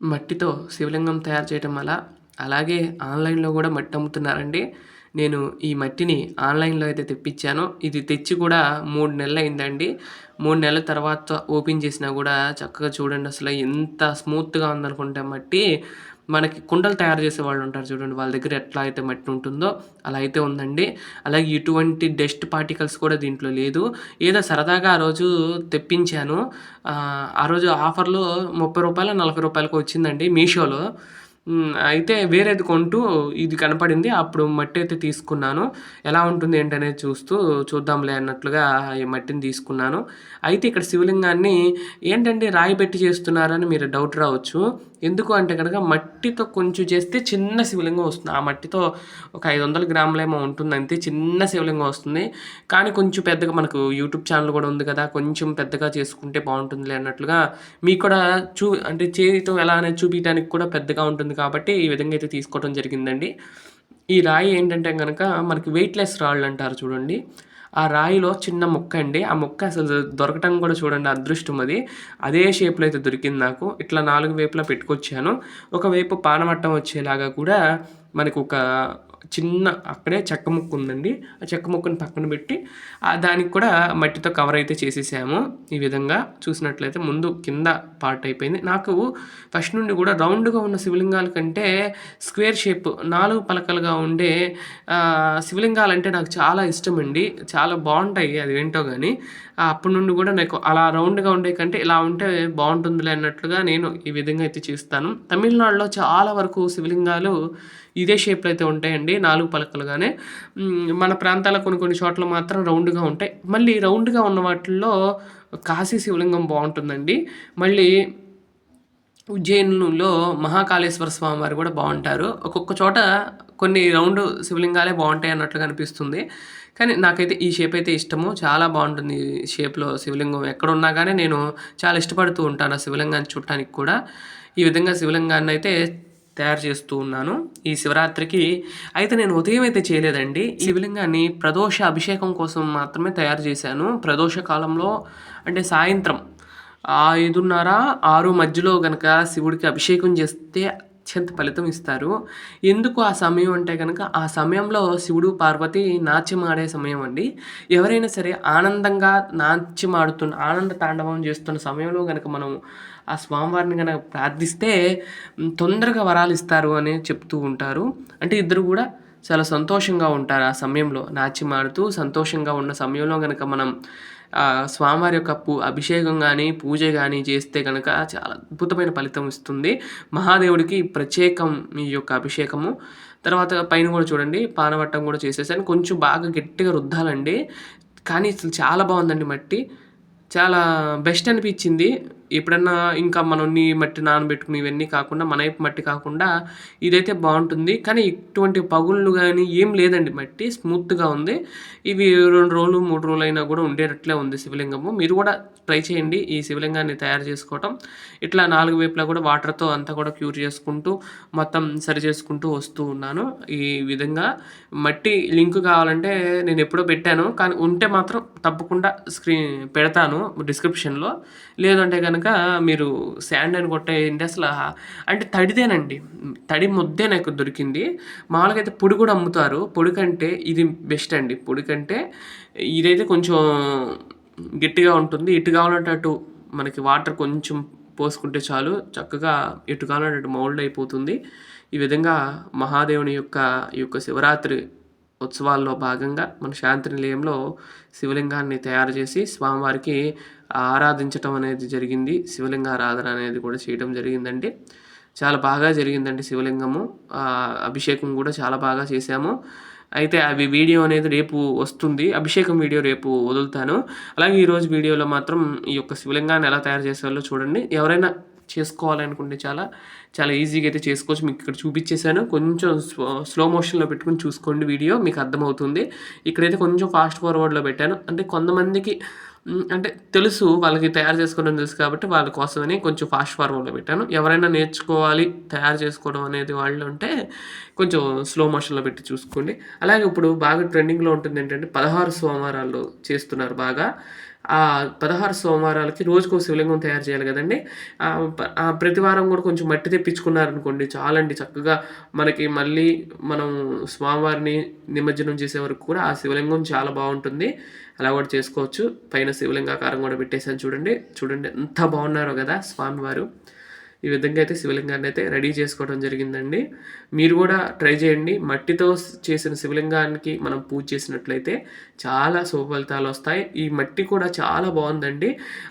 మట్టితో శివలింగం తయారు చేయటం వల్ల అలాగే ఆన్లైన్లో కూడా మట్టి అమ్ముతున్నారండి. నేను ఈ మట్టిని ఆన్లైన్లో అయితే తెప్పించాను. ఇది తెచ్చి కూడా మూడు నెలలు అయిందండి మూడు నెలల తర్వాత ఓపెన్ చేసినా కూడా చక్కగా చూడండి అసలు ఎంత స్మూత్గా ఉందనుకుంటే మట్టి. మనకి కుండలు తయారు చేసే వాళ్ళు ఉంటారు చూడండి వాళ్ళ దగ్గర ఎట్లా అయితే మట్టి ఉంటుందో అలా అయితే ఉందండి. అలాగే ఇటువంటి డస్ట్ పార్టికల్స్ కూడా దీంట్లో లేదు. ఏదో సరదాగా ఆ రోజు తెప్పించాను. ఆ రోజు ఆఫర్లో ముప్పై రూపాయలు నలభై రూపాయలకు వచ్చిందండి మీషోలో. అయితే వేరేది కొంటూ ఇది కనపడింది. అప్పుడు మట్టి అయితే తీసుకున్నాను. ఎలా ఉంటుంది ఏంటనేది చూస్తూ చూద్దాంలే అన్నట్లుగా ఈ మట్టిని తీసుకున్నాను. అయితే ఇక్కడ శివలింగాన్ని ఏంటంటే రాయి పెట్టి చేస్తున్నారని మీరు డౌట్ రావచ్చు. ఎందుకు అంటే కనుక మట్టితో కొంచెం చేస్తే చిన్న శివలింగం వస్తుంది. ఆ మట్టితో ఒక ఐదు వందల గ్రాములేమో ఉంటుంది అంతే చిన్న శివలింగం వస్తుంది. కానీ కొంచెం పెద్దగా మనకు యూట్యూబ్ ఛానల్ కూడా ఉంది కదా కొంచెం పెద్దగా చేసుకుంటే బాగుంటుందిలే అన్నట్లుగా మీకు కూడా చూ అంటే చేతితో ఎలా అనేది చూపించడానికి కూడా పెద్దగా ఉంటుంది కాబట్టి ఈ విధంగా అయితే తీసుకోవడం జరిగిందండి. ఈ రాయి ఏంటంటే కనుక మనకి వెయిట్లెస్ రాళ్ళు అంటారు చూడండి. ఆ రాయిలో చిన్న ముక్క అండి. ఆ మొక్క అసలు దొరకటం కూడా చూడండి అదృష్టం అది. అదే షేప్లో అయితే దొరికింది నాకు. ఇట్లా నాలుగు వైపులా పెట్టుకొచ్చాను. ఒకవైపు పానమట్టం వచ్చేలాగా కూడా మనకు ఒక చిన్న అక్కడే చెక్క ముక్క ఉందండి. ఆ చెక్క ముక్కను పక్కన పెట్టి దానికి కూడా మట్టితో కవర్ అయితే చేసేసాము. ఈ విధంగా చూసినట్లయితే ముందు కింద పార్ట్ అయిపోయింది. నాకు ఫస్ట్ నుండి కూడా రౌండ్గా ఉన్న శివలింగాల కంటే స్క్వేర్ షేప్ నాలుగు పలకలుగా ఉండే శివలింగాలు అంటే నాకు చాలా ఇష్టం అండి చాలా బాగుంటాయి అది ఏంటో కానీ అప్పటి నుండి కూడా నాకు అలా రౌండ్గా ఉండే కంటే ఇలా ఉంటే బాగుంటుందిలే అన్నట్లుగా నేను ఈ విధంగా అయితే చేస్తాను. తమిళనాడులో చాలా వరకు శివలింగాలు ఇదే షేప్లో అయితే ఉంటాయండి నాలుగు పలకలుగానే. మన ప్రాంతాల కొన్ని కొన్ని చోట్ల మాత్రం రౌండ్గా ఉంటాయి. మళ్ళీ రౌండ్గా ఉన్న వాటిల్లో కాశీ శివలింగం బాగుంటుందండి. మళ్ళీ ఉజ్జయిన్లో మహాకాళేశ్వర స్వామి వారు కూడా బాగుంటారు. ఒక్కొక్క చోట కొన్ని రౌండ్ శివలింగాలే బాగుంటాయి అన్నట్లుగా అనిపిస్తుంది కానీ నాకైతే ఈ షేప్ అయితే ఇష్టము. చాలా బాగుంటుంది ఈ షేప్లో శివలింగం. ఎక్కడ ఉన్నా కానీ నేను చాలా ఇష్టపడుతూ ఉంటాను ఆ శివలింగాన్ని చూడటానికి కూడా. ఈ విధంగా శివలింగాన్ని అయితే తయారు చేస్తూ ఉన్నాను. ఈ శివరాత్రికి అయితే నేను ఉదయం అయితే చేయలేదండి. ఈ శివలింగాన్ని ప్రదోష అభిషేకం కోసం మాత్రమే తయారు చేశాను. ప్రదోష కాలంలో అంటే సాయంత్రం ఐదున్నర ఆరు మధ్యలో కనుక శివుడికి అభిషేకం చేస్తే అత్యంత ఫలితం ఇస్తారు. ఎందుకు ఆ సమయం అంటే కనుక ఆ సమయంలో శివుడు పార్వతి నాట్యం ఆడే సమయం అండి. ఎవరైనా సరే ఆనందంగా నాట్యం ఆడుతున్న ఆనంద తాండవం చేస్తున్న సమయంలో కనుక మనం ఆ స్వామివారిని కనుక ప్రార్థిస్తే తొందరగా వరాలు ఇస్తారు అని చెప్తూ ఉంటారు. అంటే ఇద్దరు కూడా చాలా సంతోషంగా ఉంటారు ఆ సమయంలో. నాట్యం ఆడుతూ సంతోషంగా ఉన్న సమయంలో కనుక మనం స్వామివారి యొక్క పూ అభిషేకం కానీ పూజ కానీ చేస్తే కనుక చాలా అద్భుతమైన ఫలితం ఇస్తుంది. మహాదేవుడికి ప్రత్యేకం ఈ యొక్క అభిషేకము. తర్వాత పైన కూడా చూడండి పానవట్టం కూడా చేసేసాను. కొంచెం బాగా గట్టిగా రుద్దాలండి. కానీ చాలా బాగుందండి మట్టి. చాలా బెస్ట్ అనిపించింది. ఎప్పుడన్నా ఇంకా మనం మట్టి నానబెట్టుకుని ఇవన్నీ కాకుండా మన మట్టి కాకుండా ఇదైతే బాగుంటుంది. కానీ ఇటువంటి పగుళ్ళు కానీ ఏం లేదండి. మట్టి స్మూత్గా ఉంది. ఇవి రెండు రోజులు మూడు రోజులు అయినా కూడా ఉండేటట్లే ఉంది శివలింగము. మీరు కూడా ట్రై చేయండి ఈ శివలింగాన్ని తయారు చేసుకోవటం. ఇట్లా నాలుగు వైపులా కూడా వాటర్తో అంతా కూడా క్యూర్ చేసుకుంటూ మొత్తం సరి చేసుకుంటూ వస్తూ ఉన్నాను. ఈ విధంగా మట్టి లింక్ కావాలంటే నేను ఎప్పుడో పెట్టాను. కానీ ఉంటే మాత్రం తప్పకుండా స్క్రీన్ పెడతాను డిస్క్రిప్షన్లో. లేదంటే కనుక కనుక మీరు శాండ్ అని కొట్టేయండి అసలు అంటే తడిదేనండి. తడి ముద్దే నాకు దొరికింది. మామూలుగా అయితే పొడి కూడా అమ్ముతారు. పొడి కంటే ఇది బెస్ట్ అండి. పొడి కంటే ఇదైతే కొంచెం గట్టిగా ఉంటుంది. ఇటు కావాలంటే మనకి వాటర్ కొంచెం పోసుకుంటే చాలు. చక్కగా ఇటు కావాలంటే మౌల్డ్ అయిపోతుంది. ఈ విధంగా మహాదేవుని యొక్క ఈ యొక్క శివరాత్రి ఉత్సవాల్లో భాగంగా మన శాంతి నిలయంలో శివలింగాన్ని తయారు చేసి స్వామివారికి ఆరాధించటం అనేది జరిగింది. శివలింగ ఆరాధన అనేది కూడా చేయడం జరిగిందండి. చాలా బాగా జరిగిందండి శివలింగము. అభిషేకం కూడా చాలా బాగా చేశాము. అయితే అవి వీడియో అనేది రేపు వస్తుంది. అభిషేకం వీడియో రేపు వదులుతాను. అలాగే ఈరోజు వీడియోలో మాత్రం ఈ యొక్క శివలింగాన్ని ఎలా తయారు చేసేవాళ్ళో చూడండి. ఎవరైనా చేసుకోవాలనుకుంటే చాలా చాలా ఈజీగా అయితే చేసుకోవచ్చు. మీకు ఇక్కడ చూపించేశాను. కొంచెం స్లో మోషన్లో పెట్టుకుని చూసుకోండి వీడియో. మీకు అర్థమవుతుంది. ఇక్కడైతే కొంచెం ఫాస్ట్ ఫార్వర్డ్లో పెట్టాను. అంటే కొంతమందికి అంటే తెలుసు వాళ్ళకి తయారు చేసుకోవడం తెలుసు కాబట్టి వాళ్ళ కోసమని కొంచెం ఫాస్ట్ ఫార్వర్డ్లో పెట్టాను. ఎవరైనా నేర్చుకోవాలి తయారు చేసుకోవడం అనేది వాళ్ళు ఉంటే కొంచెం స్లో మోషన్లో పెట్టి చూసుకోండి. అలాగే ఇప్పుడు బాగా ట్రెండింగ్లో ఉంటుంది ఏంటంటే పదహారు సోమవారాలు చేస్తున్నారు బాగా. ఆ పదహారు సోమవారాలకి రోజుకో శివలింగం తయారు చేయాలి కదండి. ప్రతి వారం కూడా కొంచెం మట్టి తెప్పించుకున్నారనుకోండి చాలండి. చక్కగా మనకి మళ్ళీ మనం స్వామివారిని నిమజ్జనం చేసే వరకు కూడా ఆ శివలింగం చాలా బాగుంటుంది. అలా కూడా చేసుకోవచ్చు. పైన శివలింగాకారం కూడా పెట్టేశాను. చూడండి చూడండి ఎంత బాగున్నారో కదా స్వామివారు ఈ విధంగా అయితే శివలింగాన్ని అయితే రెడీ చేసుకోవడం జరిగిందండి. మీరు కూడా ట్రై చేయండి. మట్టితో చేసిన శివలింగానికి మనం పూజ చేసినట్లయితే చాలా శుభ ఫలితాలు వస్తాయి. ఈ మట్టి కూడా చాలా బాగుందండి.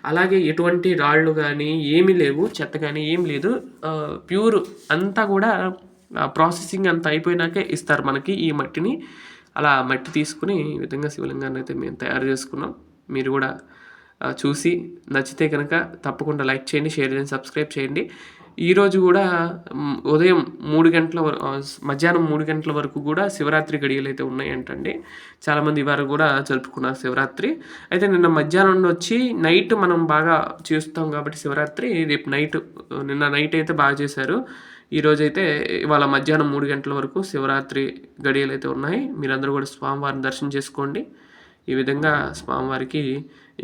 అలాగే ఎటువంటి రాళ్ళు కానీ ఏమీ లేవు చెత్త కానీ ఏం లేదు. ప్యూర్ అంతా కూడా ప్రాసెసింగ్ అంతా అయిపోయినాకే ఇస్తారు మనకి ఈ మట్టిని. అలా మట్టి తీసుకుని ఈ విధంగా శివలింగాన్ని అయితే మేము తయారు చేసుకున్నాం. మీరు కూడా చూసి నచ్చితే కనుక తప్పకుండా లైక్ చేయండి షేర్ చేయండి సబ్స్క్రైబ్ చేయండి. ఈరోజు కూడా ఉదయం మూడు గంటల మధ్యాహ్నం మూడు గంటల వరకు కూడా శివరాత్రి గడియలు అయితే ఉన్నాయంటండి. చాలామంది వారు కూడా జరుపుకున్నారు శివరాత్రి. అయితే నిన్న మధ్యాహ్నం నుండి వచ్చి నైట్ మనం బాగా చేస్తాం కాబట్టి శివరాత్రి రేపు నైట్ నిన్న నైట్ అయితే బాగా చేశారు. ఈరోజైతే ఇవాళ మధ్యాహ్నం మూడు గంటల వరకు శివరాత్రి గడియలు అయితే ఉన్నాయి. మీరందరూ కూడా స్వామివారిని దర్శనం చేసుకోండి. ఈ విధంగా స్వామివారికి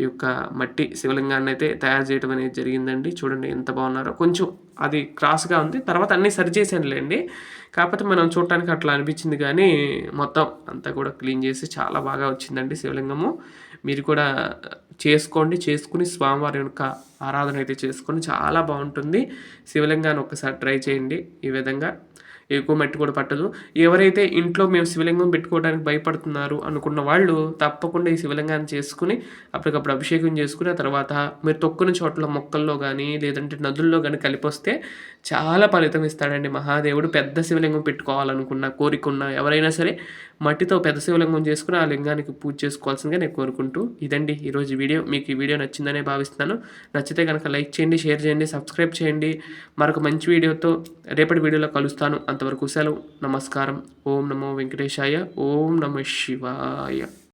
ఈ యొక్క మట్టి శివలింగాన్ని అయితే తయారు చేయడం అనేది జరిగిందండి. చూడండి ఎంత బాగున్నారో. కొంచెం అది క్రాస్గా ఉంది. తర్వాత అన్నీ సరి చేశానులేండి. కాకపోతే మనం చూడటానికి అట్లా అనిపించింది కానీ మొత్తం అంతా కూడా క్లీన్ చేసి చాలా బాగా వచ్చిందండి శివలింగము. మీరు కూడా చేసుకోండి. చేసుకుని స్వామివారి యొక్క ఆరాధన అయితే చేసుకొని చాలా బాగుంటుంది. శివలింగాన్ని ఒకసారి ట్రై చేయండి. ఈ విధంగా ఎక్కువ మట్టి కూడా పట్టదు. ఎవరైతే ఇంట్లో మేము శివలింగం పెట్టుకోవడానికి భయపడుతున్నారు అనుకున్న వాళ్ళు తప్పకుండా ఈ శివలింగాన్ని చేసుకుని అప్పటికప్పుడు అభిషేకం చేసుకుని ఆ తర్వాత మీరు తొక్కున చోట్ల మొక్కల్లో కానీ లేదంటే నదుల్లో కానీ కలిపొస్తే చాలా ఫలితం ఇస్తాడండి మహాదేవుడు. పెద్ద శివలింగం పెట్టుకోవాలనుకున్న కోరిక ఉన్న ఎవరైనా సరే మట్టితో పెద్ద శివలింగం చేసుకుని ఆ లింగానికి పూజ చేసుకోవాల్సిందిగా నేను కోరుకుంటూ ఇదండి ఈరోజు వీడియో. మీకు ఈ వీడియో నచ్చిందనే భావిస్తున్నాను. నచ్చితే కనుక లైక్ చేయండి షేర్ చేయండి సబ్స్క్రైబ్ చేయండి. మరొక మంచి వీడియోతో రేపటి వీడియోలో కలుస్తాను. అంతవరకు సెలవు. నమస్కారం. ఓం నమో వెంకటేశాయ. ఓం నమ శివాయ.